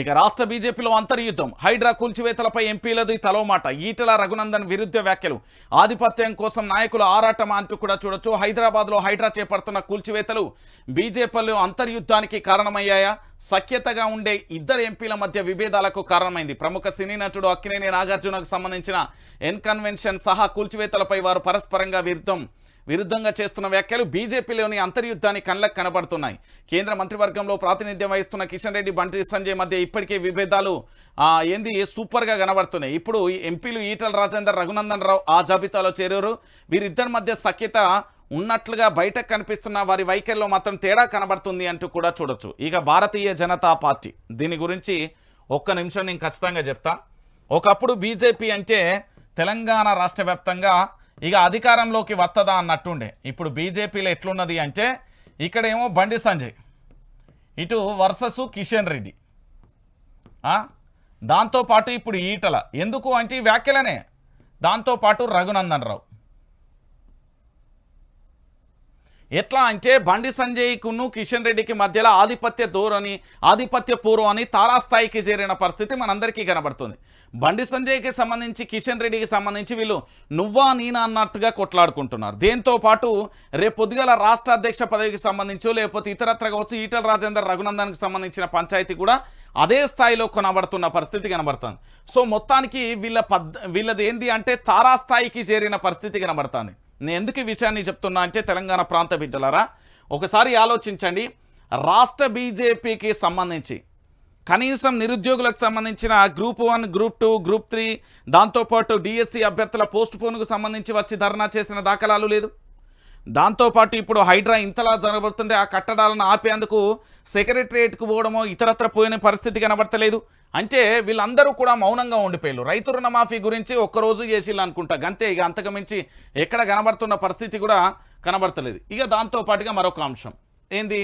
ఇక రాష్ట్ర బీజేపీలో అంతర్యుద్ధం. హైడ్రా కూల్చివేతలపై ఎంపీలది తలోమాట. ఈటల రఘునందన్ విరుద్ధ వ్యాఖ్యలు. ఆధిపత్యం కోసం నాయకుల ఆరాటం అంటూ కూడా చూడొచ్చు. హైదరాబాద్లో హైడ్రా చేపడుతున్న కూల్చివేతలు బీజేపీలో అంతర్యుద్ధానికి కారణమయ్యాయా? సఖ్యతగా ఉండే ఇద్దరు ఎంపీల మధ్య విభేదాలకు కారణమైంది. ప్రముఖ సినీ నటుడు అక్కినేని నాగార్జునకు సంబంధించిన ఎన్కన్వెన్షన్ సహా కూల్చివేతలపై వారు పరస్పరంగా విరుద్ధం. విరుద్ధంగా చేస్తున్న వ్యాఖ్యలు బీజేపీలోని అంతర్యుద్ధాన్ని కళ్ళకు కనబడుతున్నాయి. కేంద్ర మంత్రివర్గంలో ప్రాతినిధ్యం వహిస్తున్న కిషన్ రెడ్డి బండి సంజయ్ మధ్య ఇప్పటికే విభేదాలు ఏంది సూపర్గా కనబడుతున్నాయి. ఇప్పుడు ఎంపీలు ఈటల రాజేందర్ రఘునందన్ రావు ఆ జాబితాలో చేరారు. వీరిద్దరి మధ్య సఖ్యత ఉన్నట్లుగా బయటకు కనిపిస్తున్న వారి వైఖరిలో మాత్రం తేడా కనబడుతుంది అంటూ కూడా చూడొచ్చు. ఇక భారతీయ జనతా పార్టీ దీని గురించి ఒక్క నిమిషం నేను ఖచ్చితంగా చెప్తా. ఒకప్పుడు బీజేపీ అంటే తెలంగాణ రాష్ట్ర వ్యాప్తంగా ఇక అధికారంలోకి వత్తదా అన్నట్టుండే. ఇప్పుడు బీజేపీలో ఎట్లున్నది అంటే ఇక్కడేమో బండి సంజయ్ ఇటు వర్సస్ కిషన్ రెడ్డి. దాంతోపాటు ఇప్పుడు ఈటల. ఎందుకు అంటే ఈ వ్యాఖ్యలనే. దాంతోపాటు రఘునందన్ రావు. ఎట్లా అంటే బండి సంజయ్కును కిషన్ రెడ్డికి మధ్యలో ఆధిపత్య ధోరణి ఆధిపత్య పూర్వం అని తారాస్థాయికి చేరిన పరిస్థితి మనందరికీ కనబడుతుంది. బండి సంజయ్కి సంబంధించి కిషన్ రెడ్డికి సంబంధించి వీళ్ళు నువ్వా నేనా అన్నట్టుగా కొట్లాడుకుంటున్నారు. దీంతో పాటు రేపు పొద్దుగల రాష్ట్ర అధ్యక్ష పదవికి సంబంధించో లేకపోతే ఇతరత్ర కావచ్చు ఈటల రాజేందర్ రఘునందన్కి సంబంధించిన పంచాయతీ కూడా అదే స్థాయిలో కొనబడుతున్న పరిస్థితి కనబడుతుంది. సో మొత్తానికి వీళ్ళ పద్ వీళ్ళది ఏంది అంటే తారాస్థాయికి చేరిన పరిస్థితి కనబడుతుంది. నేను ఎందుకు ఈ విషయాన్ని చెప్తున్నా అంటే తెలంగాణ ప్రాంత బిడ్డలారా ఒకసారి ఆలోచించండి. రాష్ట్ర బీజేపీకి సంబంధించి కనీసం నిరుద్యోగులకు సంబంధించిన group one group two group three దాంతోపాటు డిఎస్సి అభ్యర్థుల పోస్ట్ పోన్కు సంబంధించి వచ్చి ధర్నా చేసిన దాఖలాలు లేదు. దాంతోపాటు ఇప్పుడు హైడ్రా ఇంతలా జరగబడుతుంటే ఆ కట్టడాలను ఆపేందుకు సెక్రటరియట్కు పోవడమో ఇతరత్ర పోయిన పరిస్థితి కనబడతలేదు. అంటే వీళ్ళందరూ కూడా మౌనంగా ఉండిపోయారు. రైతు రుణమాఫీ గురించి ఒక్కరోజు చేసిల్లు అనుకుంటా. గంతే ఇక అంతకుమించి ఎక్కడ కనబడుతున్న పరిస్థితి కూడా కనబడతలేదు. ఇక దాంతోపాటుగా మరొక అంశం. ఏంది?